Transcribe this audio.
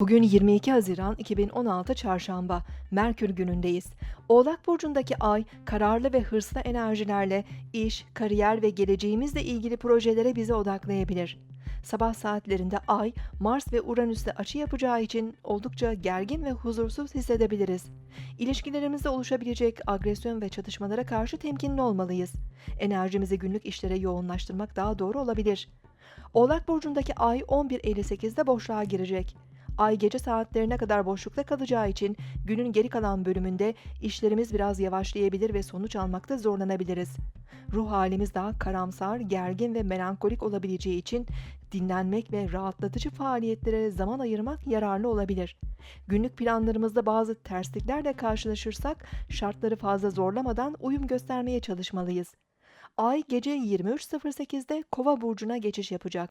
Bugün 22 Haziran 2016 Çarşamba, Merkür günündeyiz. Oğlak Burcu'ndaki ay, kararlı ve hırslı enerjilerle iş, kariyer ve geleceğimizle ilgili projelere bizi odaklayabilir. Sabah saatlerinde ay, Mars ve Uranüs'le açı yapacağı için oldukça gergin ve huzursuz hissedebiliriz. İlişkilerimizde oluşabilecek agresyon ve çatışmalara karşı temkinli olmalıyız. Enerjimizi günlük işlere yoğunlaştırmak daha doğru olabilir. Oğlak Burcu'ndaki ay 11.58'de boşluğa girecek. Ay gece saatlerine kadar boşlukta kalacağı için günün geri kalan bölümünde işlerimiz biraz yavaşlayabilir ve sonuç almakta zorlanabiliriz. Ruh halimiz daha karamsar, gergin ve melankolik olabileceği için dinlenmek ve rahatlatıcı faaliyetlere zaman ayırmak yararlı olabilir. Günlük planlarımızda bazı tersliklerle karşılaşırsak şartları fazla zorlamadan uyum göstermeye çalışmalıyız. Ay gece 23.08'de Kova burcuna geçiş yapacak.